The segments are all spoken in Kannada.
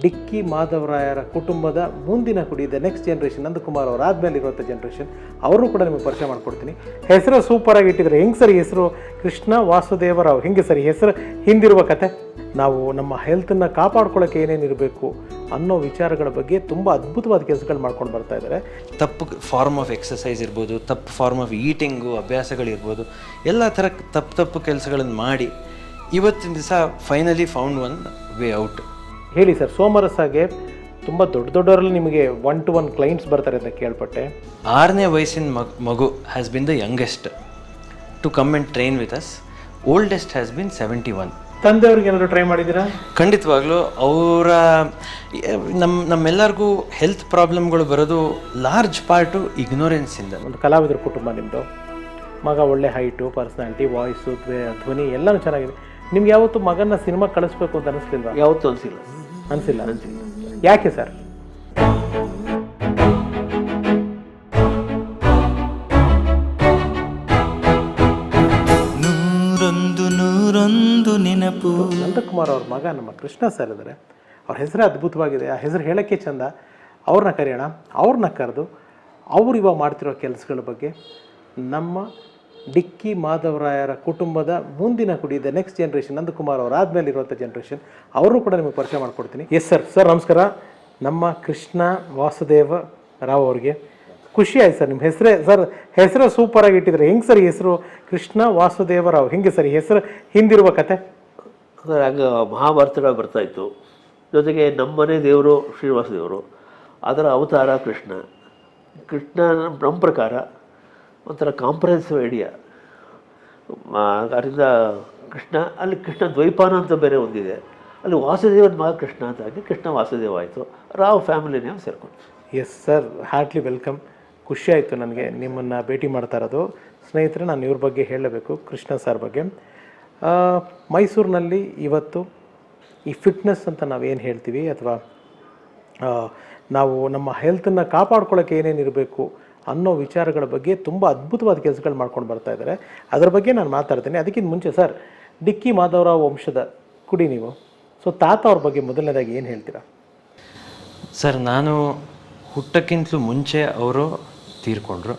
ಡಿಕ್ಕಿ ಮಾಧವರಾಯರ ಕುಟುಂಬದ ಮುಂದಿನ ಕುಡಿ ದ ನೆಕ್ಸ್ಟ್ ಜನ್ರೇಷನ್ ನಂದಕುಮಾರ್ ಅವರು ಆದಮೇಲೆ ಇರುವಂಥ ಜನ್ರೇಷನ್ ಅವರು ಕೂಡ ನಿಮಗೆ ಪರಿಚಯ ಮಾಡ್ಕೊಡ್ತೀನಿ. ಹೆಸರು ಸೂಪರಾಗಿ ಇಟ್ಟಿದ್ದಾರೆ. ಹೆಂಗೆ ಸರಿ ಹೆಸರು? ಕೃಷ್ಣ ವಾಸುದೇವರಾವ್, ಹೆಂಗೆ ಸರಿ ಹೆಸರು? ಹಿಂದಿರುವ ಕತೆ. ನಾವು ನಮ್ಮ ಹೆಲ್ತನ್ನು ಕಾಪಾಡ್ಕೊಳ್ಳೋಕೆ ಏನೇನು ಇರಬೇಕು ಅನ್ನೋ ವಿಚಾರಗಳ ಬಗ್ಗೆ ತುಂಬ ಅದ್ಭುತವಾದ ಕೆಲಸಗಳು ಮಾಡ್ಕೊಂಡು ಬರ್ತಾ ಇದ್ದಾರೆ. ತಪ್ಪು ಫಾರ್ಮ್ ಆಫ್ ಎಕ್ಸಸೈಸ್ ಇರ್ಬೋದು, ತಪ್ಪು ಫಾರ್ಮ್ ಆಫ್ ಈಟಿಂಗು ಅಭ್ಯಾಸಗಳಿರ್ಬೋದು ಎಲ್ಲ ಥರ ತಪ್ಪು ತಪ್ಪು ಕೆಲಸಗಳನ್ನು ಮಾಡಿ ಇವತ್ತಿನ ದಿವಸ finally found one way out ಹೇಳಿ ಸರ್ ಸೋಮರಸಾಗೆ ತುಂಬ ದೊಡ್ಡ ದೊಡ್ಡವರಲ್ಲಿ ನಿಮಗೆ ಒನ್ ಟು ಒನ್ ಕ್ಲೈಂಟ್ಸ್ ಬರ್ತಾರೆ ಅಂತ ಕೇಳ್ಪಟ್ಟೆ. ಆರನೇ ವಯಸ್ಸಿನ ಮಗ್ ಮಗು has been the youngest to come and train with us oldest has been seventy one ತಂದೆಯವ್ರಿಗೆ ಏನಾದರೂ ಟ್ರೈ ಮಾಡಿದ್ದೀರಾ? ಖಂಡಿತವಾಗ್ಲೂ ಅವರ ನಮ್ಮ ನಮ್ಮೆಲ್ಲರಿಗೂ ಹೆಲ್ತ್ ಪ್ರಾಬ್ಲಮ್ಗಳು ಬರೋದು ಲಾರ್ಜ್ ಪಾರ್ಟು ಇಗ್ನೋರೆನ್ಸಿಂದ ಒಂದು ಕಲಾವಿದರ ಕುಟುಂಬ ನಿಮ್ಮದು ಮಗ ಒಳ್ಳೆ ಹೈಟು ಪರ್ಸ್ನಾಲಿಟಿ ವಾಯ್ಸು ಧ್ವನಿ ಎಲ್ಲನೂ ಚೆನ್ನಾಗಿದೆ. ನಿಮ್ಗೆ ಯಾವತ್ತು ಮಗನ ಸಿನಿಮಾ ಕಳಿಸ್ಬೇಕು ಅಂತ ಅನಿಸ್ಲಿಲ್ವಾ? ಯಾವತ್ತೂ ಅನಿಸಿಲ್ಲ. ಅನಿಸಿಲ್ಲ. ಯಾಕೆ ಸರ್? ನೂರೊಂದು ನೂರೊಂದು ನೆನಪು. ನಂದಕುಮಾರ್ ಅವ್ರ ಮಗ ನಮ್ಮ ಕೃಷ್ಣ ಸರ್ ಇದ್ದಾರೆ ಅವ್ರ ಹೆಸರು ಅದ್ಭುತವಾಗಿದೆ. ಆ ಹೆಸರು ಹೇಳೋಕ್ಕೆ ಚಂದ. ಅವ್ರನ್ನ ಕರೆಯೋಣ. ಅವ್ರನ್ನ ಕರೆದು ಅವ್ರು ಇವಾಗ ಮಾಡ್ತಿರೋ ಕೆಲಸಗಳ ಬಗ್ಗೆ ನಮ್ಮ ಡಿಕ್ಕಿ ಮಾಧವರಾಯರ ಕುಟುಂಬದ ಮುಂದಿನ ಕುಡಿ ದ ನೆಕ್ಸ್ಟ್ ಜನ್ರೇಷನ್ ನಂದಕುಮಾರ್ ಅವರು ಆದಮೇಲೆ ಇರುವಂಥ ಜನ್ರೇಷನ್ ಅವರು ಕೂಡ ನಿಮಗೆ ಪರಿಚಯ ಮಾಡಿಕೊಡ್ತೀನಿ. ಎಸ್ ಸರ್ ಸರ್ ನಮಸ್ಕಾರ. ನಮ್ಮ ಕೃಷ್ಣ ವಾಸುದೇವ ರಾವ್ ಅವ್ರಿಗೆ ಖುಷಿ ಆಯ್ತು ಸರ್ ನಿಮ್ಮ ಹೆಸರೇ ಸರ್ ಹೆಸರೇ ಸೂಪರಾಗಿ ಇಟ್ಟಿದ್ರೆ ಹೆಂಗೆ ಸರ್ ಹೆಸರು? ಕೃಷ್ಣ ವಾಸುದೇವ ರಾವ್, ಹೆಂಗೆ ಸರ್ ಹೆಸರು? ಹಿಂದಿರುವ ಕತೆ? ಹಂಗೆ ಮಹಾಭಾರತ ಬರ್ತಾ ಇತ್ತು. ಜೊತೆಗೆ ನಮ್ಮನೆ ದೇವರು ಶ್ರೀನಿವಾಸ ದೇವರು ಅದರ ಅವತಾರ ಕೃಷ್ಣ. ಕೃಷ್ಣ ನಮ್ಮ ಪ್ರಕಾರ ಒಂಥರ ಕಾಂಪ್ರಹೆನ್ಸಿವ್ ಐಡಿಯಾ ಅದರಿಂದ ಕೃಷ್ಣ, ಅಲ್ಲಿ ಕೃಷ್ಣ ದ್ವೈಪಾನ ಅಂತ ಬೇರೆ ಒಂದಿದೆ. ಅಲ್ಲಿ ವಾಸುದೇವನ ಮಗ ಕೃಷ್ಣ ಅಂತ ಹಾಕಿ ಕೃಷ್ಣ ವಾಸುದೇವ ಆಯಿತು. ರಾವ್ ಫ್ಯಾಮಿಲಿ ನೇಮ್ ಸೇರ್ಕೊಂಡು ಎಸ್ ಸರ್ ಹಾರ್ಟ್ಲಿ ವೆಲ್ಕಮ್ ಖುಷಿ ಆಯಿತು ನನಗೆ ನಿಮ್ಮನ್ನು ಭೇಟಿ ಮಾಡ್ತಾ ಇರೋದು. ಸ್ನೇಹಿತರೆ, ನಾನು ಇವ್ರ ಬಗ್ಗೆ ಹೇಳಬೇಕು, ಕೃಷ್ಣ ಸರ್ ಬಗ್ಗೆ. ಮೈಸೂರಿನಲ್ಲಿ ಇವತ್ತು ಈ ಫಿಟ್ನೆಸ್ ಅಂತ ನಾವೇನು ಹೇಳ್ತೀವಿ ಅಥವಾ ನಾವು ನಮ್ಮ ಹೆಲ್ತನ್ನು ಕಾಪಾಡ್ಕೊಳ್ಳೋಕೆ ಏನೇನು ಇರಬೇಕು ಅನ್ನೋ ವಿಚಾರಗಳ ಬಗ್ಗೆ ತುಂಬ ಅದ್ಭುತವಾದ ಕೆಲಸಗಳು ಮಾಡ್ಕೊಂಡು ಬರ್ತಾ ಇದ್ದಾರೆ ಅದರ ಬಗ್ಗೆ ನಾನು ಮಾತಾಡ್ತೀನಿ. ಅದಕ್ಕಿಂತ ಮುಂಚೆ ಸರ್, ಡಿಕ್ಕಿ ಮಾಧವರಾವ್ ವಂಶದ ಕುಡಿ ನೀವು. ಸೊ ತಾತ ಅವ್ರ ಬಗ್ಗೆ ಮೊದಲನೇದಾಗಿ ಏನು ಹೇಳ್ತೀರಾ? ಸರ್, ನಾನು ಹುಟ್ಟಕ್ಕಿಂತಲೂ ಮುಂಚೆ ಅವರು ತೀರ್ಕೊಂಡ್ರು.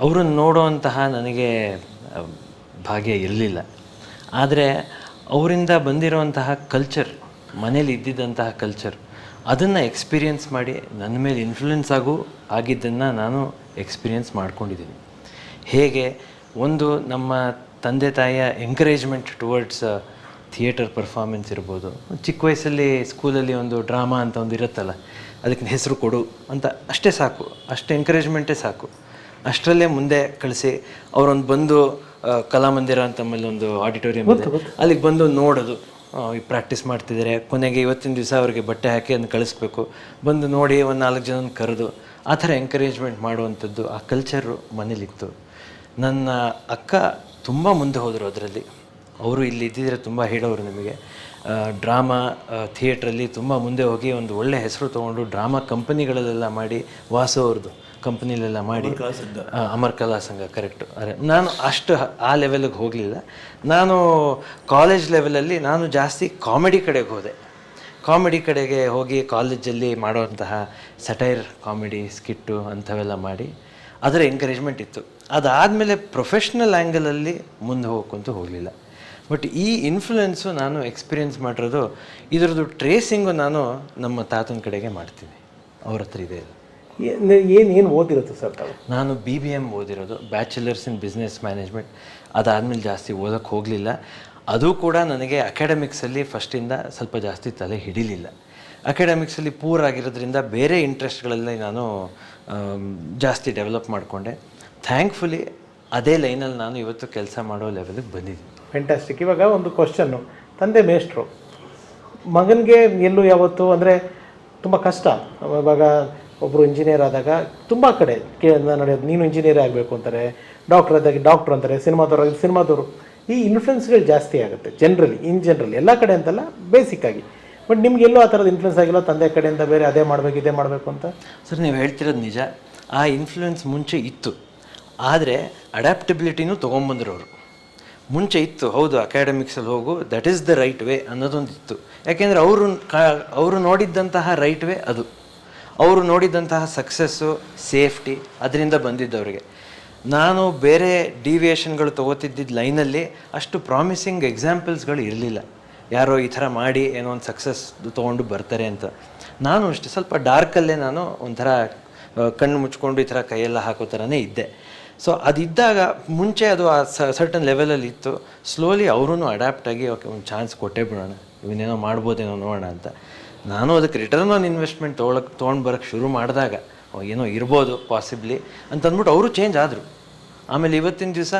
ಅವರನ್ನು ನೋಡುವಂತಹ ನನಗೆ ಭಾಗ್ಯ ಇರಲಿಲ್ಲ. ಆದರೆ ಅವರಿಂದ ಬಂದಿರುವಂತಹ ಕಲ್ಚರ್ ಮನೇಲಿ ಇದ್ದಿದ್ದಂತಹ ಕಲ್ಚರ್ ಅದನ್ನು ಎಕ್ಸ್ಪೀರಿಯೆನ್ಸ್ ಮಾಡಿ ನನ್ನ ಮೇಲೆ ಇನ್ಫ್ಲುಯೆನ್ಸ್ ಆಗು ಆಗಿದ್ದನ್ನು ನಾನು ಎಕ್ಸ್ಪೀರಿಯೆನ್ಸ್ ಮಾಡ್ಕೊಂಡಿದ್ದೀನಿ ಹೇಗೆ? ಒಂದು ನಮ್ಮ ತಂದೆ ತಾಯಿಯ ಎಂಕರೇಜ್ಮೆಂಟ್ ಟುವರ್ಡ್ಸ್ ಥಿಯೇಟರ್ ಪರ್ಫಾರ್ಮೆನ್ಸ್ ಇರ್ಬೋದು. ಚಿಕ್ಕ ವಯಸ್ಸಲ್ಲಿ ಸ್ಕೂಲಲ್ಲಿ ಒಂದು ಡ್ರಾಮಾ ಅಂತ ಒಂದು ಇರುತ್ತಲ್ಲ ಅದಕ್ಕೆ ಹೆಸರು ಕೊಡು ಅಂತ ಅಷ್ಟೇ ಸಾಕು ಅಷ್ಟು ಎಂಕರೇಜ್ಮೆಂಟೇ ಸಾಕು. ಅಷ್ಟರಲ್ಲೇ ಮುಂದೆ ಕಳಿಸಿ ಅವರೊಂದು ಬಂದು ಕಲಾಮಂದಿರ ಅಂತ ಒಂದು ಆಡಿಟೋರಿಯಂ ಅಲ್ಲಿಗೆ ಬಂದು ನೋಡೋದು. ಪ್ರಾಕ್ಟೀಸ್ ಮಾಡ್ತಿದ್ದಾರೆ. ಕೊನೆಗೆ ಇವತ್ತಿನ ದಿವಸ ಅವರಿಗೆ ಬಟ್ಟೆ ಹಾಕಿ ಅದನ್ನು ಕಳಿಸ್ಬೇಕು. ಬಂದು ನೋಡಿ ಒಂದು ನಾಲ್ಕು ಜನ ಕರೆದು, ಆ ಥರ ಎಂಕರೇಜ್ಮೆಂಟ್ ಮಾಡುವಂಥದ್ದು ಆ ಕಲ್ಚರು ಮನೇಲಿತ್ತು. ನನ್ನ ಅಕ್ಕ ತುಂಬ ಮುಂದೆ ಹೋದರು ಅದರಲ್ಲಿ. ಅವರು ಇಲ್ಲಿ ಇದ್ದಿದ್ರೆ ತುಂಬ ಹೇಳೋರು ನಿಮಗೆ. ಡ್ರಾಮಾ ಥಿಯೇಟ್ರಲ್ಲಿ ತುಂಬ ಮುಂದೆ ಹೋಗಿ ಒಂದು ಒಳ್ಳೆ ಹೆಸರು ತೊಗೊಂಡು ಡ್ರಾಮಾ ಕಂಪನಿಗಳಲ್ಲೆಲ್ಲ ಮಾಡಿ ವಾಸು ಅವ್ರದ್ದು ಕಂಪನಿಲೆಲ್ಲ ಮಾಡಿ ಅಮರ್ ಕಲಾ ಸಂಘ ಕರೆಕ್ಟ್ ಅರೆ ನಾನು ಅಷ್ಟು ಆ ಲೆವೆಲಿಗೆ ಹೋಗಲಿಲ್ಲ. ನಾನು ಕಾಲೇಜ್ ಲೆವೆಲಲ್ಲಿ ನಾನು ಜಾಸ್ತಿ ಕಾಮಿಡಿ ಕಡೆಗೆ ಹೋದೆ. ಕಾಮಿಡಿ ಕಡೆಗೆ ಹೋಗಿ ಕಾಲೇಜಲ್ಲಿ ಮಾಡುವಂತಹ ಸಟೈರ್ ಕಾಮಿಡಿ ಸ್ಕಿಟ್ಟು ಅಂಥವೆಲ್ಲ ಮಾಡಿ ಅದರ ಎಂಕರೇಜ್ಮೆಂಟ್ ಇತ್ತು. ಅದಾದಮೇಲೆ ಪ್ರೊಫೆಷ್ನಲ್ ಆ್ಯಂಗಲಲ್ಲಿ ಮುಂದೆ ಹೋಗೋಕ್ಕಂತೂ ಹೋಗಲಿಲ್ಲ. ಬಟ್ ಈ ಇನ್ಫ್ಲುಯೆನ್ಸು ನಾನು ಎಕ್ಸ್ಪೀರಿಯೆನ್ಸ್ ಮಾಡಿರೋದು ಇದರದ್ದು ಟ್ರೇಸಿಂಗು ನಾನು ನಮ್ಮ ತಾತನ ಕಡೆಗೆ ಮಾಡ್ತೀನಿ. ಅವ್ರ ಹತ್ರ ಇದೆ ಇದು. ಏನು ಏನು ಓದಿರುತ್ತೆ ಸರ್ ತಾವು? ನಾನು ಬಿ ಬಿ ಎಂ ಓದಿರೋದು ಬ್ಯಾಚುಲರ್ಸ್ ಇನ್ ಬಿಸ್ನೆಸ್ ಮ್ಯಾನೇಜ್ಮೆಂಟ್ ಅದಾದಮೇಲೆ ಜಾಸ್ತಿ ಓದೋಕ್ಕೆ ಹೋಗಲಿಲ್ಲ. ಅದು ಕೂಡ ನನಗೆ ಅಕಾಡೆಮಿಕ್ಸಲ್ಲಿ ಫಸ್ಟಿಂದ ಸ್ವಲ್ಪ ಜಾಸ್ತಿ ತಲೆ ಹಿಡಿಲಿಲ್ಲ. ಅಕಾಡೆಮಿಕ್ಸಲ್ಲಿ ಪೂರ್ ಆಗಿರೋದ್ರಿಂದ ಬೇರೆ ಇಂಟ್ರೆಸ್ಟ್ಗಳಲ್ಲಿ ನಾನು ಜಾಸ್ತಿ ಡೆವಲಪ್ ಮಾಡಿಕೊಂಡೆ. ಥ್ಯಾಂಕ್ಫುಲಿ ಅದೇ ಲೈನಲ್ಲಿ ನಾನು ಇವತ್ತು ಕೆಲಸ ಮಾಡೋ ಲೆವೆಲಿಗೆ ಬಂದಿದ್ದೀನಿ. ಫ್ಯಾಂಟಾಸ್ಟಿಕ್ ಇವಾಗ ಒಂದು ಕ್ವಶನ್ನು ತಂದೆ ಮೇಷ್ಟ್ರು. ಮಗನಿಗೆ ಎಲ್ಲೂ ಯಾವತ್ತು ಅಂದರೆ ತುಂಬ ಕಷ್ಟ. ಇವಾಗ ಒಬ್ಬರು ಇಂಜಿನಿಯರ್ ಆದಾಗ ತುಂಬ ಕಡೆ ಕೇ ನಡೆಯೋದು ನೀನು ಇಂಜಿನಿಯರ್ ಆಗಬೇಕು ಅಂತಾರೆ ಡಾಕ್ಟರ್ ಆದಾಗ ಡಾಕ್ಟರ್ ಅಂತಾರೆ, ಸಿನಿಮಾದವ್ರು ಸಿನಿಮಾದವರು. ಈ ಇನ್ಫ್ಲುಯೆನ್ಸ್ಗಳು ಜಾಸ್ತಿ ಆಗುತ್ತೆ ಜನರಲಿ ಇನ್ ಜನರಲ್ ಎಲ್ಲ ಕಡೆ ಅಂತಲ್ಲ ಬೇಸಿಕ್ ಆಗಿ. ಬಟ್ ನಿಮ್ಗೆ ಎಲ್ಲೋ ಆ ಥರದ ಇನ್ಫ್ಲುಯೆನ್ಸ್ ಆಗಿಲ್ಲ, ತಂದೆ ಕಡೆಯಿಂದ ಬೇರೆ ಅದೇ ಮಾಡಬೇಕು, ಇದೇ ಮಾಡಬೇಕು ಅಂತ? ಸರ್, ನೀವು ಹೇಳ್ತಿರೋದು ನಿಜ. ಆ ಇನ್ಫ್ಲುಯೆನ್ಸ್ ಮುಂಚೆ ಇತ್ತು. ಆದರೆ ಅಡ್ಯಾಪ್ಟಬಿಲಿಟಿನೂ ಅವರು ಮುಂಚೆ ಇತ್ತು, ಹೌದು ಅಕಾಡೆಮಿಕ್ಸಲ್ಲಿ ಹೋಗು that is the right way ಅನ್ನೋದೊಂದು ಇತ್ತು ಯಾಕೆಂದರೆ ಅವರು ಅವರು ನೋಡಿದ್ದಂತಹ ರೈಟ್ ವೇ ಅದು. ಅವರು ನೋಡಿದಂತಹ ಸಕ್ಸಸ್ಸು ಸೇಫ್ಟಿ ಅದರಿಂದ ಬಂದಿದ್ದವರಿಗೆ. ನಾನು ಬೇರೆ ಡಿವಿಯೇಷನ್ಗಳು ತೊಗೋತಿದ್ದಿದ್ದ ಲೈನಲ್ಲಿ ಅಷ್ಟು ಪ್ರಾಮಿಸಿಂಗ್ ಎಕ್ಸಾಂಪಲ್ಸ್ಗಳು ಇರಲಿಲ್ಲ. ಯಾರೋ ಈ ಥರ ಮಾಡಿ ಏನೋ ಒಂದು ಸಕ್ಸಸ್ ತೊಗೊಂಡು ಬರ್ತಾರೆ ಅಂತ. ನಾನು ಅಷ್ಟೇ, ಸ್ವಲ್ಪ ಡಾರ್ಕಲ್ಲೇ ನಾನು ಒಂಥರ ಕಣ್ಣು ಮುಚ್ಕೊಂಡು ಈ ಥರ ಕೈಯೆಲ್ಲ ಹಾಕೋ ಥರನೇ ಇದ್ದೆ. ಸೊ ಅದಿದ್ದಾಗ ಮುಂಚೆ ಅದು ಆ ಸರ್ಟನ್ ಲೆವೆಲಲ್ಲಿ ಇತ್ತು. ಸ್ಲೋಲಿ ಅವರೂ ಅಡ್ಯಾಪ್ಟ್ ಆಗಿ, ಓಕೆ, ಒಂದು ಚಾನ್ಸ್ ಕೊಟ್ಟೇ ಬಿಡೋಣ. ಇವನ್ನೇನೋ ಮಾಡ್ಬೋದೇನೋ ನೋಡೋಣ ಅಂತ. ನಾನು ಅದಕ್ಕೆ ರಿಟರ್ನ್ ಆನ್ ಇನ್ವೆಸ್ಟ್ಮೆಂಟ್ ತೊಗೊಳಕ್ಕೆ ತೊಗೊಂಡು ಬರೋಕ್ಕೆ ಶುರು ಮಾಡಿದಾಗ ಏನೋ ಇರ್ಬೋದು ಪಾಸಿಬ್ಲಿ ಅಂತ ಅಂದ್ಬಿಟ್ಟು ಅವರು ಚೇಂಜ್ ಆದರು. ಆಮೇಲೆ ಇವತ್ತಿನ ದಿವಸ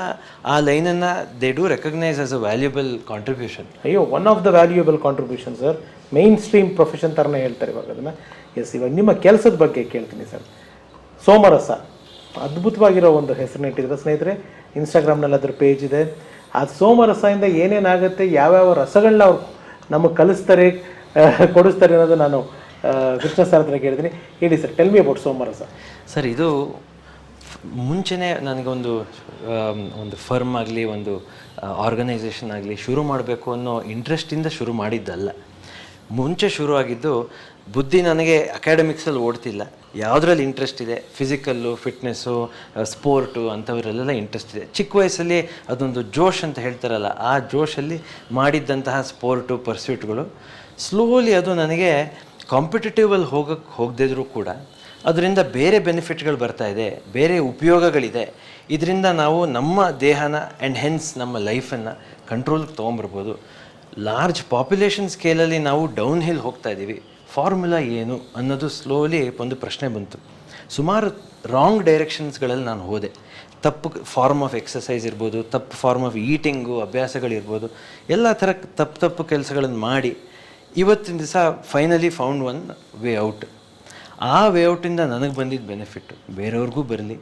ಆ ಲೈನನ್ನು they do recognise as a valuable contribution ಅಯ್ಯೋ one of the valuable contribution sir mainstream profession ಥರನೇ ಹೇಳ್ತಾರೆ ಇವಾಗ ಅದನ್ನು. ಎಸ್ ಇವಾಗ ನಿಮ್ಮ ಕೆಲಸದ ಬಗ್ಗೆ ಕೇಳ್ತೀನಿ ಸರ್ ಸೋಮರಸ, ಅದ್ಭುತವಾಗಿರೋ ಒಂದು ಹೆಸರನ್ನ ಇಟ್ಟಿದ್ರೆ ಸ್ನೇಹಿತರೆ. ಇನ್ಸ್ಟಾಗ್ರಾಮ್ನಲ್ಲಿ ಅದ್ರ ಪೇಜ್ ಇದೆ. ಆ ಸೋಮರಸದಿಂದ ಏನೇನಾಗುತ್ತೆ, ಯಾವ್ಯಾವ ರಸಗಳನ್ನ ಅವ್ರು ನಮಗೆ ಕಲಿಸ್ತಾರೆ ಕೊಡಿಸ್ತಾರೆ ಅನ್ನೋದು ನಾನು ಕೃಷ್ಣ ಸರ್ ಹತ್ರ ಕೇಳಿದ್ದೀನಿ ಹೇಳಿ ಸರ್ ಟೆಲ್ ಮಿ ಅಬೌಟ್ ಸೋಮವಾರ ಸರ್. ಇದು ಮುಂಚೆನೇ ನನಗೊಂದು ಒಂದು ಫರ್ಮ್ ಆಗಲಿ, ಒಂದು ಆರ್ಗನೈಸೇಷನ್ ಆಗಲಿ ಶುರು ಮಾಡಬೇಕು ಅನ್ನೋ ಇಂಟ್ರೆಸ್ಟಿಂದ ಶುರು ಮಾಡಿದ್ದಲ್ಲ. ಮುಂಚೆ ಶುರು ಆಗಿದ್ದು ಬುದ್ಧಿ ನನಗೆ ಅಕಾಡೆಮಿಕ್ಸಲ್ಲಿ ಓಡ್ತಿಲ್ಲ. ಯಾವುದ್ರಲ್ಲಿ ಇಂಟ್ರೆಸ್ಟ್ ಇದೆ? ಫಿಸಿಕಲ್ಲು ಫಿಟ್ನೆಸ್ಸು ಸ್ಪೋರ್ಟು ಅಂಥವರಲ್ಲೆಲ್ಲ ಇಂಟ್ರೆಸ್ಟ್ ಇದೆ. ಚಿಕ್ಕ ವಯಸ್ಸಲ್ಲಿ ಅದೊಂದು ಜೋಶ್ ಅಂತ ಹೇಳ್ತಾರಲ್ಲ, ಆ ಜೋಶಲ್ಲಿ ಮಾಡಿದ್ದಂತಹ ಸ್ಪೋರ್ಟು ಪರ್ಸ್ಯೂಟ್ಗಳು ಸ್ಲೋಲಿ ಅದು ನನಗೆ ಕಾಂಪಿಟೇಟಿವಲ್ಲಿ ಹೋಗಕ್ಕೆ ಹೋಗದಿದ್ರೂ ಕೂಡ ಅದರಿಂದ ಬೇರೆ ಬೆನಿಫಿಟ್ಗಳು ಬರ್ತಾ ಇದೆ, ಬೇರೆ ಉಪಯೋಗಗಳಿದೆ. ಇದರಿಂದ ನಾವು ನಮ್ಮ ದೇಹನ ಆ್ಯಂಡ್ ಹೆನ್ಸ್ ನಮ್ಮ ಲೈಫನ್ನು ಕಂಟ್ರೋಲ್ಗೆ ತೊಗೊಂಬರ್ಬೋದು. ಲಾರ್ಜ್ ಪಾಪ್ಯುಲೇಷನ್ ಸ್ಕೇಲಲ್ಲಿ ನಾವು ಡೌನ್ ಹಿಲ್ ಹೋಗ್ತಾ ಇದ್ದೀವಿ. ಫಾರ್ಮುಲಾ ಏನು ಅನ್ನೋದು ಸ್ಲೋಲಿ ಒಂದು ಪ್ರಶ್ನೆ ಬಂತು. ಸುಮಾರು ರಾಂಗ್ ಡೈರೆಕ್ಷನ್ಸ್ಗಳಲ್ಲಿ ನಾನು ಹೋದೆ. ತಪ್ಪು ಫಾರ್ಮ್ ಆಫ್ ಎಕ್ಸಸೈಸ್ ಇರ್ಬೋದು, ತಪ್ಪು ಫಾರ್ಮ್ ಆಫ್ ಈಟಿಂಗು ಅಭ್ಯಾಸಗಳಿರ್ಬೋದು, ಎಲ್ಲ ಥರ ತಪ್ಪು ತಪ್ಪು ಕೆಲಸಗಳನ್ನು ಮಾಡಿ ಇವತ್ತಿನ ದಿವಸ finally found one way out ಆ ವೇ ಔಟಿಂದ ನನಗೆ ಬಂದಿದ್ದ ಬೆನಿಫಿಟ್ಟು ಬೇರೆಯವ್ರಿಗೂ ಬರಲಿ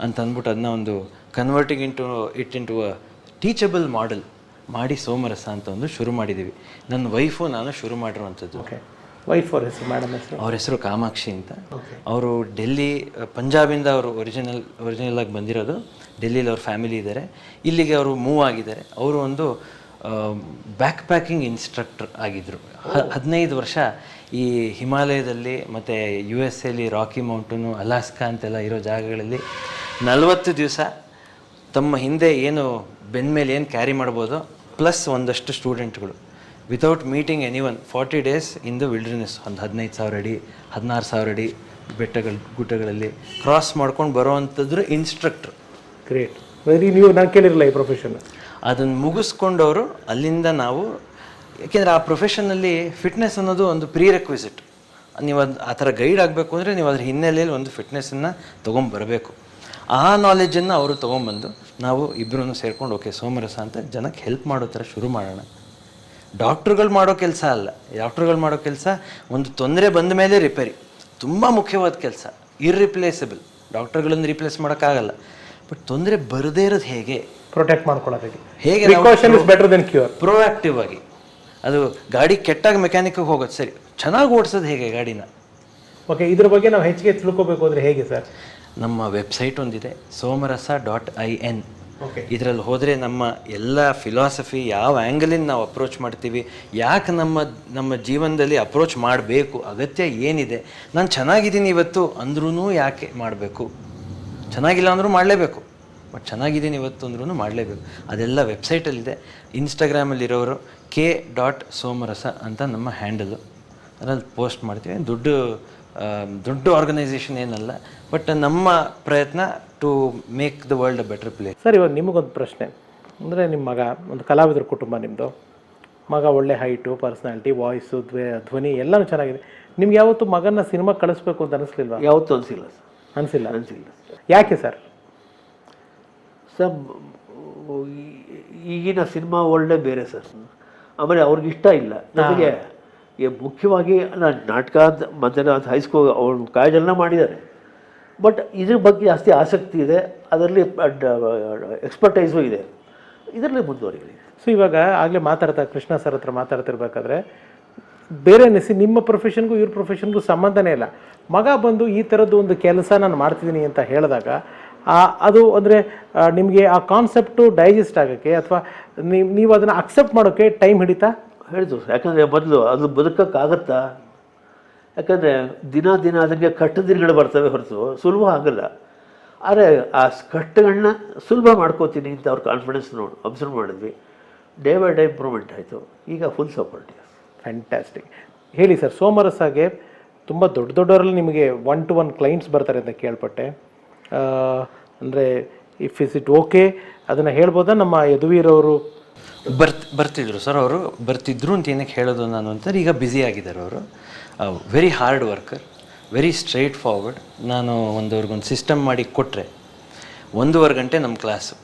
ಅಂತ ಅಂದ್ಬಿಟ್ಟು ಅದನ್ನ ಒಂದು converting into it into a teachable model ಮಾಡಿ ಸೋಮರಸ ಅಂತ ಒಂದು ಶುರು ಮಾಡಿದ್ದೀವಿ ನನ್ನ ವೈಫು ನಾನು ಶುರು ಮಾಡಿರುವಂಥದ್ದು. ಓಕೆ ವೈಫ್ ಅವ್ರ ಹೆಸರು ಮೇಡಮ್ ಹೆಸರು? ಅವ್ರ ಹೆಸರು ಕಾಮಾಕ್ಷಿ ಅಂತ. ಅವರು ಡೆಲ್ಲಿ ಪಂಜಾಬಿಂದ ಅವರು ಒರಿಜಿನಲ್ ಒರಿಜಿನಲ್ ಆಗಿ ಬಂದಿರೋದು. ಡೆಲ್ಲಿಲಿ ಅವ್ರ ಫ್ಯಾಮಿಲಿ ಇದ್ದಾರೆ ಇಲ್ಲಿಗೆ ಅವರು ಮೂವ್ ಆಗಿದ್ದಾರೆ. ಅವರು ಒಂದು ಬ್ಯಾಕ್ ಪ್ಯಾಕಿಂಗ್ ಇನ್ಸ್ಟ್ರಕ್ಟರ್ ಆಗಿದ್ದರು ಹದಿನೈದು ವರ್ಷ ಈ ಹಿಮಾಲಯದಲ್ಲಿ ಮತ್ತು ಯು ಎಸ್ ಎಲ್ಲಿ ರಾಕಿ ಮೌಂಟನು ಅಲಾಸ್ಕಾ ಅಂತೆಲ್ಲ ಇರೋ ಜಾಗಗಳಲ್ಲಿ ನಲವತ್ತು ದಿವಸ ತಮ್ಮ ಹಿಂದೆ ಏನು ಬೆನ್ಮೇಲೆ ಏನು ಕ್ಯಾರಿ ಮಾಡ್ಬೋದು ಪ್ಲಸ್ ಒಂದಷ್ಟು ಸ್ಟೂಡೆಂಟ್ಗಳು without meeting any one forty days in the wilderness ಒಂದು ಹದಿನೈದು ಸಾವಿರ ಅಡಿ ಹದಿನಾರು ಸಾವಿರ ಅಡಿ ಬೆಟ್ಟಗಳು ಗುಡ್ಡಗಳಲ್ಲಿ ಕ್ರಾಸ್ ಮಾಡ್ಕೊಂಡು ಬರೋವಂಥದ್ರು ಇನ್ಸ್ಟ್ರಕ್ಟ್ರ್ ಗ್ರೇಟ್ ವೆರಿ ನೀವು ನಾನು ಕೇಳಿರಲ್ಲ ಈ ಪ್ರೊಫೆಷನ್ ಅದನ್ನು ಮುಗಿಸ್ಕೊಂಡವರು ಅಲ್ಲಿಂದ ನಾವು, ಯಾಕೆಂದರೆ ಆ ಪ್ರೊಫೆಷನಲ್ಲಿ ಫಿಟ್ನೆಸ್ ಅನ್ನೋದು ಒಂದು ಪ್ರೀ ರೆಕ್ವಿಸಿಟ್ ನೀವು ಅದು ಆ ಥರ ಗೈಡ್ ಆಗಬೇಕು ಅಂದರೆ ನೀವು ಅದ್ರ ಹಿನ್ನೆಲೆಯಲ್ಲಿ ಒಂದು ಫಿಟ್ನೆಸ್ಸನ್ನು ತೊಗೊಂಬರಬೇಕು ಆ ನಾಲೆಜನ್ನು ಅವರು ತೊಗೊಂಬಂದು ನಾವು ಇಬ್ಬರೂ ಸೇರ್ಕೊಂಡು, ಓಕೆ, ಸೋಮರಸ ಅಂತ ಜನಕ್ಕೆ ಹೆಲ್ಪ್ ಮಾಡೋ ಥರ ಶುರು ಮಾಡೋಣ. ಡಾಕ್ಟ್ರುಗಳು ಮಾಡೋ ಕೆಲಸ ಅಲ್ಲ. ಡಾಕ್ಟ್ರುಗಳು ಮಾಡೋ ಕೆಲಸ ಒಂದು ತೊಂದರೆ ಬಂದ ಮೇಲೆ ರಿಪೇರಿ ತುಂಬ ಮುಖ್ಯವಾದ ಕೆಲಸ. ಇರ್ರಿಪ್ಲೇಸಬಲ್ ಡಾಕ್ಟರ್ಗಳನ್ನು ರಿಪ್ಲೇಸ್ ಮಾಡೋಕ್ಕಾಗಲ್ಲ. ಬಟ್ ತೊಂದರೆ ಬರದೇ ಇರೋದು ಹೇಗೆ? ಪ್ರೊಟೆಕ್ಟ್ ಮಾಡ್ಕೊಳ್ಳೋದಕ್ಕೆ. ಹೇಗೆ precaution is better than cure proactive ಆಗಿ. ಅದು ಗಾಡಿ ಕೆಟ್ಟಾಗಿ ಮೆಕ್ಯಾನಿಕ್ಗೆ ಹೋಗೋದು ಸರಿ. ಚೆನ್ನಾಗಿ ಓಡಿಸೋದು ಹೇಗೆ ಗಾಡಿನ? ಓಕೆ ಇದ್ರ ಬಗ್ಗೆ ನಾವು ಹೆಚ್ಚಿಗೆ ತಿಳ್ಕೊಬೇಕು ಅಂದರೆ ಹೇಗೆ ಸರ್? ನಮ್ಮ ವೆಬ್ಸೈಟ್ ಒಂದಿದೆ Somarasa dot I N okay ಇದರಲ್ಲಿ ಹೋದರೆ ನಮ್ಮ ಎಲ್ಲ ಫಿಲಾಸಫಿ ಯಾವ ಆ್ಯಂಗಲಿಂದ ನಾವು ಅಪ್ರೋಚ್ ಮಾಡ್ತೀವಿ ಯಾಕೆ ನಮ್ಮ ನಮ್ಮ ಜೀವನದಲ್ಲಿ ಅಪ್ರೋಚ್ ಮಾಡಬೇಕು ಅಗತ್ಯ ಏನಿದೆ. ನಾನು ಚೆನ್ನಾಗಿದ್ದೀನಿ ಇವತ್ತು ಅಂದ್ರೂ ಯಾಕೆ ಮಾಡಬೇಕು? ಚೆನ್ನಾಗಿಲ್ಲ ಅಂದರೂ ಮಾಡಲೇಬೇಕು. ಬಟ್ ಚೆನ್ನಾಗಿದ್ದೀನಿ ಇವತ್ತು ಅಂದ್ರೂ ಮಾಡಲೇಬೇಕು. ಅದೆಲ್ಲ ವೆಬ್ಸೈಟಲ್ಲಿದೆ ಇನ್ಸ್ಟಾಗ್ರಾಮಲ್ಲಿರೋರು ಕೆ ಡಾಟ್ ಸೋಮರಸ ಅಂತ ನಮ್ಮ ಹ್ಯಾಂಡಲು ಅದರಲ್ಲಿ ಪೋಸ್ಟ್ ಮಾಡ್ತೀವಿ. ದುಡ್ಡು ದೊಡ್ಡ ಆರ್ಗನೈಸೇಷನ್ ಏನಲ್ಲ ಬಟ್ ನಮ್ಮ ಪ್ರಯತ್ನ to make the world a better place sir ಇವಾಗ ನಿಮಗೊಂದು ಪ್ರಶ್ನೆ. ಅಂದರೆ ನಿಮ್ಮ ಮಗ ಒಂದು ಕಲಾವಿದರ ಕುಟುಂಬ ನಿಮ್ಮದು ಮಗ ಒಳ್ಳೆ ಹೈಟು ಪರ್ಸ್ನಾಲಿಟಿ ವಾಯ್ಸು ಧ್ವ ಧ್ವನಿ ಎಲ್ಲನೂ ಚೆನ್ನಾಗಿದೆ. ನಿಮ್ಗೆ ಯಾವತ್ತು ಮಗನ ಸಿನಿಮಾ ಕಳಿಸ್ಬೇಕು ಅಂತ ಅನಿಸ್ಲಿಲ್ವಾ? ಯಾವತ್ತೂ ಅನಿಸಿಲ್ಲ ಸರ್. ಅನಿಸಿಲ್ಲ. ಅನಿಸಿಲ್ಲ ಯಾಕೆ ಸರ್? ಸರ್ ಈಗಿನ ಸಿನಿಮಾ ವರ್ಲ್ಡೇ ಬೇರೆ ಸರ್. ಆಮೇಲೆ ಅವ್ರಿಗೆ ಇಷ್ಟ ಇಲ್ಲ. ನನಗೆ ಈ ಮುಖ್ಯವಾಗಿ ನಾನು ನಾಟಕ ಅಂತ ಮಧ್ಯಾಹ್ನ ಹೈಸ್ಕೂಲ್ ಅವ್ರ ಕಾಯ್ದೆಲ್ಲ ಮಾಡಿದ್ದಾರೆ. ಬಟ್ ಇದ್ರ ಬಗ್ಗೆ ಜಾಸ್ತಿ ಆಸಕ್ತಿ ಇದೆ. ಅದರಲ್ಲಿ ಎಕ್ಸ್ಪರ್ಟೈಸು ಇದೆ. ಇದರಲ್ಲಿ ಮುಂದುವರಿಯಲಿ. ಸೊ ಇವಾಗ ಆಗಲೇ ಮಾತಾಡ್ತಾ ಕೃಷ್ಣ ಸರ್ ಹತ್ರ ಮಾತಾಡ್ತಿರ್ಬೇಕಾದ್ರೆ ಬೇರೆ ನೆಸಿ ನಿಮ್ಮ ಪ್ರೊಫೆಷನ್ಗೂ ಇವ್ರ ಪ್ರೊಫೆಷನ್ಗೂ ಸಂಬಂಧನೇ ಇಲ್ಲ. ಮಗ ಬಂದು ಈ ಥರದ್ದು ಒಂದು ಕೆಲಸ ನಾನು ಮಾಡ್ತಿದ್ದೀನಿ ಅಂತ ಹೇಳಿದಾಗ ಅದು ಅಂದರೆ ನಿಮಗೆ ಆ ಕಾನ್ಸೆಪ್ಟು ಡೈಜೆಸ್ಟ್ ಆಗೋಕ್ಕೆ ಅಥವಾ ನೀವು ನೀವು ಅದನ್ನು ಅಕ್ಸೆಪ್ಟ್ ಮಾಡೋಕ್ಕೆ ಟೈಮ್ ಹಿಡಿತಾ? ಹೇಳಿದ್ರು ಯಾಕಂದರೆ ಮೊದಲು ಅದು ಬದುಕೋಕ್ಕಾಗತ್ತಾ? ಯಾಕಂದರೆ ದಿನ ದಿನ ಅದಕ್ಕೆ ಕಟ್ಟು ದಿನಗಳು ಬರ್ತವೆ ಹೊರತು ಸುಲಭ ಆಗಲ್ಲ. ಆದರೆ ಆ ಕಟ್ಟುಗಳನ್ನ ಸುಲಭ ಮಾಡ್ಕೋತೀನಿ ಅಂತ ಅವ್ರ ಕಾನ್ಫಿಡೆನ್ಸ್ ನೋಡಿ ಅಬ್ಸರ್ವ್ ಮಾಡಿದ್ವಿ. ಡೇ ಬೈ ಡೇ ಇಂಪ್ರೂವ್ಮೆಂಟ್ ಆಯಿತು. ಈಗ ಫುಲ್ ಸಪೋರ್ಟ್ ಫ್ಯಾಂಟಾಸ್ಟಿಕ್ ಹೇಳಿ ಸರ್ ಸೋಮರಸಾಗೆ ತುಂಬ ದೊಡ್ಡ ದೊಡ್ಡವರಲ್ಲಿ ನಿಮಗೆ ಒನ್ ಟು ಒನ್ ಕ್ಲೈಂಟ್ಸ್ ಬರ್ತಾರೆ ಅಂತ ಕೇಳ್ಪಟ್ಟೆ. ಅಂದರೆ ಇಫ್ ಇಸ್ ಇಟ್ ಓಕೆ ಅದನ್ನು ಹೇಳ್ಬೋದಾ? ನಮ್ಮ ಯದುವೀರವರು ಬರ್ತ್, ಬರ್ತಿದ್ರು ಸರ್ ಅವರು. ಬರ್ತಿದ್ರು ಅಂತ ಏನಕ್ಕೆ ಹೇಳೋದು ನಾನು ಅಂತಾರೆ ಈಗ ಬ್ಯುಸಿ ಆಗಿದ್ದಾರೆ ಅವರು. Very hard worker very straightforward ನಾನು ಒಂದು ಅವ್ರಿಗೊಂದು ಸಿಸ್ಟಮ್ ಮಾಡಿ ಕೊಟ್ಟರೆ ಒಂದೂವರೆ ಗಂಟೆ ನಮ್ಮ ಕ್ಲಾಸು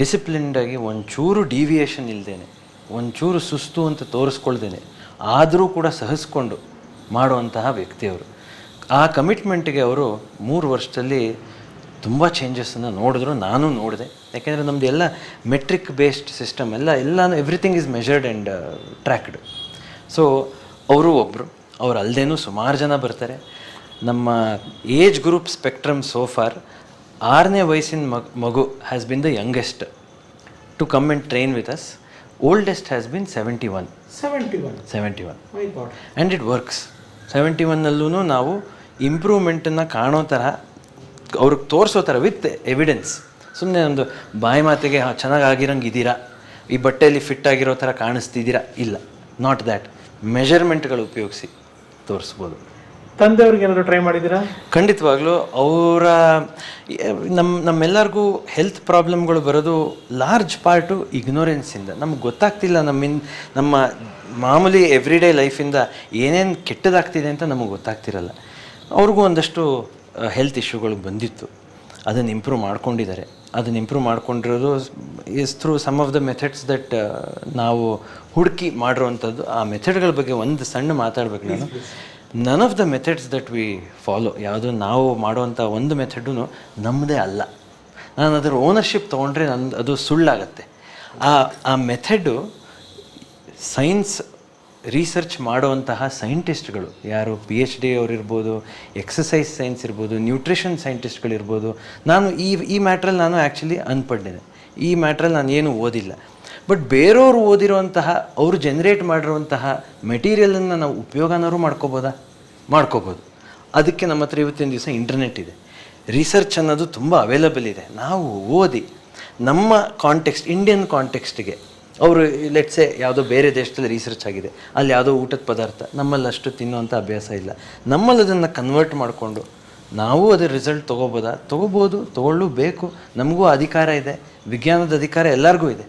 ಡಿಸಿಪ್ಲಿನ್ಡಾಗಿ ಒಂಚೂರು ಡಿವಿಯೇಷನ್ ಇಲ್ಲದೇನೆ ಒಂಚೂರು ಸುಸ್ತು ಅಂತ ತೋರಿಸ್ಕೊಳ್ದೇನೆ, ಆದರೂ ಕೂಡ ಸಹಿಸ್ಕೊಂಡು ಮಾಡುವಂತಹ ವ್ಯಕ್ತಿಯವರು. ಆ ಕಮಿಟ್ಮೆಂಟ್ಗೆ ಅವರು ಮೂರು ವರ್ಷದಲ್ಲಿ ತುಂಬ ಚೇಂಜಸನ್ನು ನೋಡಿದ್ರು ನಾನು ನೋಡಿದೆ. ಯಾಕೆಂದರೆ ನಮ್ಮದು ಎಲ್ಲ ಮೆಟ್ರಿಕ್ ಬೇಸ್ಡ್ ಸಿಸ್ಟಮ್ ಎಲ್ಲ ಎಲ್ಲ everything is measured and tracked so ಅವರು ಒಬ್ಬರು ಅವ್ರು ಅಲ್ಲದೇನೂ ಸುಮಾರು ಜನ ಬರ್ತಾರೆ. ನಮ್ಮ ಏಜ್ ಗ್ರೂಪ್ ಸ್ಪೆಕ್ಟ್ರಮ್ ಸೋಫಾರ್ ಆರನೇ ವಯಸ್ಸಿನ ಮಗ್ ಮಗು has been the youngest to come and train with us oldest has been seventy one seventy one seventy one and it works seventy ಒನ್ನಲ್ಲೂ ನಾವು ಇಂಪ್ರೂವ್ಮೆಂಟನ್ನು ಕಾಣೋ ಥರ ಅವ್ರಿಗೆ ತೋರಿಸೋ ಥರ ವಿತ್ ಎವಿಡೆನ್ಸ್ ಸುಮ್ಮನೆ ಒಂದು ಬಾಯಿ ಮಾತಿಗೆ "ಹಾ, ಚೆನ್ನಾಗಿ ಆಗಿರಂಗೆ ಇದ್ದೀರಾ ಈ ಬಟ್ಟೆಯಲ್ಲಿ ಫಿಟ್ ಆಗಿರೋ ಥರ ಕಾಣಿಸ್ತಿದ್ದೀರಾ ಇಲ್ಲ ನಾಟ್ ದ್ಯಾಟ್ ಮೆಷರ್ಮೆಂಟ್ಗಳು ಉಪಯೋಗಿಸಿ ತೋರಿಸ್ಬೋದು. ತಂದೆಯವ್ರಿಗೆ ಏನಾದರೂ ಟ್ರೈ ಮಾಡಿದ್ದೀರಾ ಖಂಡಿತವಾಗ್ಲೂ ಅವರ ನಮ್ಮ ನಮ್ಮೆಲ್ಲರಿಗೂ ಹೆಲ್ತ್ ಪ್ರಾಬ್ಲಮ್ಗಳು ಬರೋದು ಲಾರ್ಜ್ ಪಾರ್ಟು ಇಗ್ನೋರೆನ್ಸಿಂದ ನಮ್ಗೆ ಗೊತ್ತಾಗ್ತಿಲ್ಲ ನಮ್ಮಿಂದ ನಮ್ಮ ಮಾಮೂಲಿ ಎವ್ರಿಡೇ ಲೈಫಿಂದ ಏನೇನು ಕೆಟ್ಟದಾಗ್ತಿದೆ ಅಂತ ನಮಗೆ ಗೊತ್ತಾಗ್ತಿರಲ್ಲ. ಅವ್ರಿಗೂ ಒಂದಷ್ಟು ಹೆಲ್ತ್ ಇಶ್ಯೂಗಳು ಬಂದಿತ್ತು. ಅದನ್ನು ಇಂಪ್ರೂವ್ ಮಾಡ್ಕೊಂಡಿದ್ದಾರೆ. ಅದನ್ನು ಇಂಪ್ರೂವ್ ಮಾಡ್ಕೊಂಡಿರೋದು is through some of the methods that ನಾವು ಹುಡುಕಿ ಮಾಡಿರೋವಂಥದ್ದು. ಆ ಮೆಥಡ್ಗಳ ಬಗ್ಗೆ ಒಂದು ಸಣ್ಣ ಮಾತಾಡ್ಬೇಕು ನಾನು. None of the methods that we follow ಯಾವುದು ನಾವು ಮಾಡುವಂಥ ಒಂದು ಮೆಥಡೂ ನಮ್ಮದೇ ಅಲ್ಲ. ನಾನು ಅದರ ಓನರ್ಶಿಪ್ ತೊಗೊಂಡ್ರೆ ನನ್ನ ಅದು ಸುಳ್ಳಾಗತ್ತೆ. ಆ ಆ ಮೆಥಡು ಸೈನ್ಸ್ ರಿಸರ್ಚ್ ಮಾಡುವಂತಹ ಸೈಂಟಿಸ್ಟ್ಗಳು ಯಾರು? ಪಿ ಎಚ್ ಡಿ ಅವರಿರ್ಬೋದು ಎಕ್ಸಸೈಸ್ ಸೈನ್ಸ್ ಇರ್ಬೋದು ನ್ಯೂಟ್ರಿಷನ್ ಸೈಂಟಿಸ್ಟ್ಗಳಿರ್ಬೋದು ನಾನು ಈ ಈ ಮ್ಯಾಟ್ರಲ್ಲಿ ನಾನು ಆ್ಯಕ್ಚುಲಿ ಅನ್ಪಡ್ಡೇನೆ ಈ ಮ್ಯಾಟ್ರಲ್ಲಿ ನಾನು ಏನು ಓದಿಲ್ಲ. ಬಟ್ ಬೇರೆಯವರು ಓದಿರುವಂತಹ, ಅವರು ಜನ್ರೇಟ್ ಮಾಡಿರುವಂತಹ ಮೆಟೀರಿಯಲನ್ನು ನಾವು ಉಪಯೋಗನಾದ್ರು ಮಾಡ್ಕೋಬೋದಾ? ಮಾಡ್ಕೋಬೋದು. ಅದಕ್ಕೆ ನಮ್ಮ ಹತ್ರ ಇವತ್ತಿನ ದಿವಸ ಇಂಟರ್ನೆಟ್ ಇದೆ. ರಿಸರ್ಚ್ ಅನ್ನೋದು ತುಂಬ ಅವೈಲಬಲ್ ಇದೆ. ನಾವು ಓದಿ ನಮ್ಮ ಕಾಂಟೆಕ್ಸ್ಟ್ ಇಂಡಿಯನ್ ಕಾಂಟೆಕ್ಸ್ಟಿಗೆ ಅವರು ಲೆಟ್ಸೆ ಯಾವುದೋ ಬೇರೆ ದೇಶದಲ್ಲಿ ರಿಸರ್ಚ್ ಆಗಿದೆ. ಅಲ್ಲಿ ಯಾವುದೋ ಊಟದ ಪದಾರ್ಥ, ನಮ್ಮಲ್ಲಿ ಅಷ್ಟು ತಿನ್ನುವಂಥ ಅಭ್ಯಾಸ ಇಲ್ಲ. ನಮ್ಮಲ್ಲಿ ಅದನ್ನು ಕನ್ವರ್ಟ್ ಮಾಡಿಕೊಂಡು, ನಾವು ಅದರ ರಿಸಲ್ಟ್ ತೊಗೋಬೋದಾ? ತೊಗೋಬೋದು ತೊಗೊಳ್ಳೂ ಬೇಕು ನಮಗೂ ಅಧಿಕಾರ ಇದೆ. ವಿಜ್ಞಾನದ ಅಧಿಕಾರ ಎಲ್ಲರಿಗೂ ಇದೆ.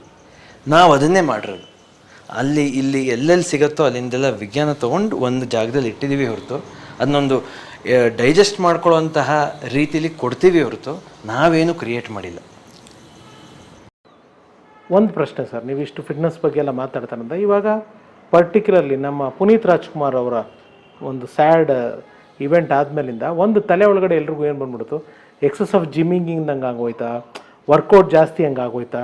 ನಾವು ಅದನ್ನೇ ಮಾಡಿರೋದು. ಅಲ್ಲಿ, ಇಲ್ಲಿ ಎಲ್ಲೆಲ್ಲಿ ಸಿಗುತ್ತೋ ಅಲ್ಲಿಂದೆಲ್ಲ ವಿಜ್ಞಾನ ತೊಗೊಂಡು ಒಂದು ಜಾಗದಲ್ಲಿ ಇಟ್ಟಿದ್ದೀವಿ ಹೊರತು, ಅದನ್ನೊಂದು ಡೈಜೆಸ್ಟ್ ಮಾಡ್ಕೊಳ್ಳೋಂತಹ ರೀತಿಲಿ ಕೊಡ್ತೀವಿ ಹೊರತು, ನಾವೇನು ಕ್ರಿಯೇಟ್ ಮಾಡಿಲ್ಲ. ಒಂದು ಪ್ರಶ್ನೆ ಸರ್, ನೀವು ಇಷ್ಟು ಫಿಟ್ನೆಸ್ ಬಗ್ಗೆ ಎಲ್ಲ ಮಾತಾಡ್ತಾರಂತ ಇವಾಗ ಪರ್ಟಿಕ್ಯುಲರ್ಲಿ ನಮ್ಮ ಪುನೀತ್ ರಾಜ್ಕುಮಾರ್ ಅವರ ಒಂದು ಸ್ಯಾಡ್ ಇವೆಂಟ್ ಆದಮೇಲಿಂದ ಒಂದು ತಲೆ ಒಳಗಡೆ ಎಲ್ರಿಗೂ ಏನು ಬಂದ್ಬಿಡ್ತು? ಎಕ್ಸಸ್ ಆಫ್ ಜಿಮ್ಮಿಂಗಿಂಗ್ ಹಂಗೆ ಆಗೋಯ್ತಾ? ವರ್ಕೌಟ್ ಜಾಸ್ತಿ ಹಂಗೆ ಆಗೋಯ್ತಾ?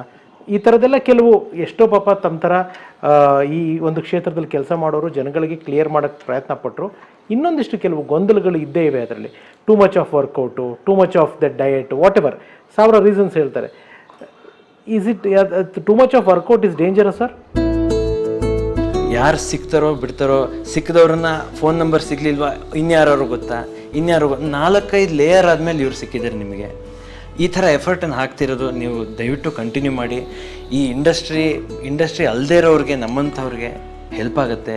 ಈ ಥರದ್ದೆಲ್ಲ ಕೆಲವು ಎಷ್ಟೋ ಪಾಪ ತಮ್ಮ ಥರ ಈ ಒಂದು ಕ್ಷೇತ್ರದಲ್ಲಿ ಕೆಲಸ ಮಾಡೋರು ಜನಗಳಿಗೆ ಕ್ಲಿಯರ್ ಮಾಡೋಕ್ಕೆ ಪ್ರಯತ್ನ ಪಟ್ಟರು ಇನ್ನೊಂದಿಷ್ಟು ಕೆಲವು ಗೊಂದಲಗಳು ಇದ್ದೇ ಇವೆ ಅದರಲ್ಲಿ. Too much of workout too much of the diet whatever ಸಾವಿರ ರೀಸನ್ಸ್ ಹೇಳ್ತಾರೆ. Is it too much of workout is dangerous sir ಯಾರು ಸಿಗ್ತಾರೋ ಬಿಡ್ತಾರೋ ಸಿಕ್ಕಿದವ್ರನ್ನ ಫೋನ್ ನಂಬರ್ ಸಿಗ್ಲಿಲ್ವಾ? ಇನ್ಯಾರು ಗೊತ್ತಾ? ಇನ್ಯಾರು ನಾಲ್ಕೈದು ಲೇಯರ್ ಆದಮೇಲೆ ಇವ್ರು ಸಿಕ್ಕಿದ್ದಾರೆ ನಿಮಗೆ. ಈ ಥರ ಎಫರ್ಟನ್ನು ಹಾಕ್ತಿರೋದು ನೀವು ದಯವಿಟ್ಟು ಕಂಟಿನ್ಯೂ ಮಾಡಿ. ಈ ಇಂಡಸ್ಟ್ರಿ ಇಂಡಸ್ಟ್ರಿ ಅಲ್ಲದೇ ಇರೋರಿಗೆ, ನಮ್ಮಂಥವ್ರಿಗೆ ಹೆಲ್ಪ್ ಆಗುತ್ತೆ.